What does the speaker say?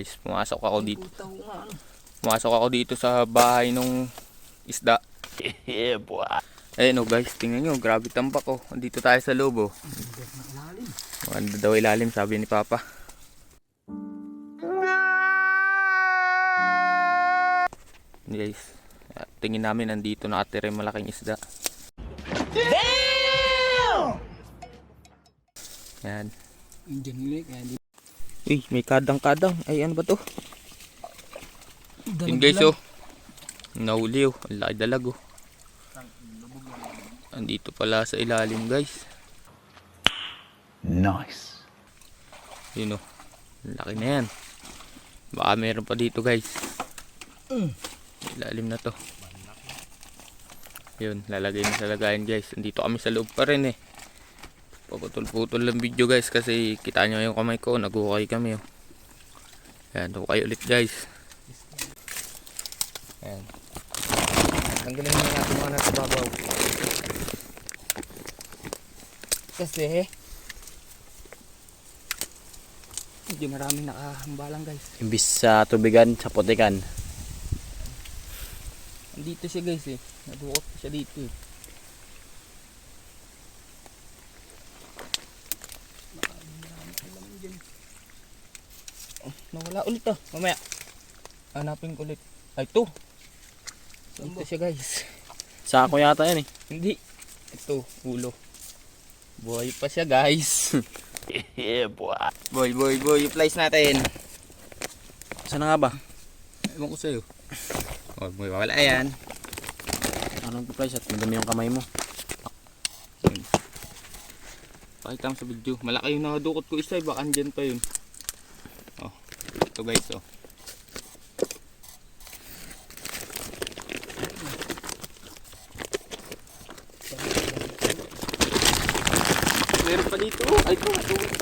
guys, pumasok ako dito. Pumasok ako dito sa bahay nung isda. yeah, boy. Ayun oh guys, tingnan nyo, grabe tambak oh. Dito tayo sa loob oh. Ilalim. Maganda daw ilalim, sabi ni Papa. Guys, tingin namin nandito nakatira yung malaking isda. Yan. Indian kaya di. Uy, may kadang-kadang. Ay, ano ba to? Yun Dalag guys oh. Nahuli oh. Ang laki dalag oh. Andito pala sa ilalim guys. Nice. Yun oh. Ang Laki na yan. Baka meron pa dito guys. Ilalim na to. Yun, lalagay na sa lagayan guys. Andito kami sa loob pa rin eh. Paputol-putol lang video guys kasi kita nyo yung kamay ko. Nagukay kami oh. Yan, hukay ulit guys. Yan. Tanggalin na natin mga nasa babaw. Kasi medyo maraming nakahambalang guys. Imbis sa tubigan, sa putikan. Dito siya guys eh. Nadukot siya dito eh. Oh, nawala ulit ah. Mamaya. Hanapin ko ulit. Ay, ito. Dito siya guys. Sako yata yan eh. Hindi. Ito, ulo. Boy pa siya guys. Yeah, boy. boy, boy, boy. Yung flies natin. Saan na nga ba? Ewan ko sa'yo. Oh, boy, wala yan. Anong price at madami yung kamay mo? Pakita mo sa video. Malaki yung nakadukot ko isa. eh. Baka andyan pa yun. Ito guys oh. Meron pa dito. Ay, ito. Tubig pa dito.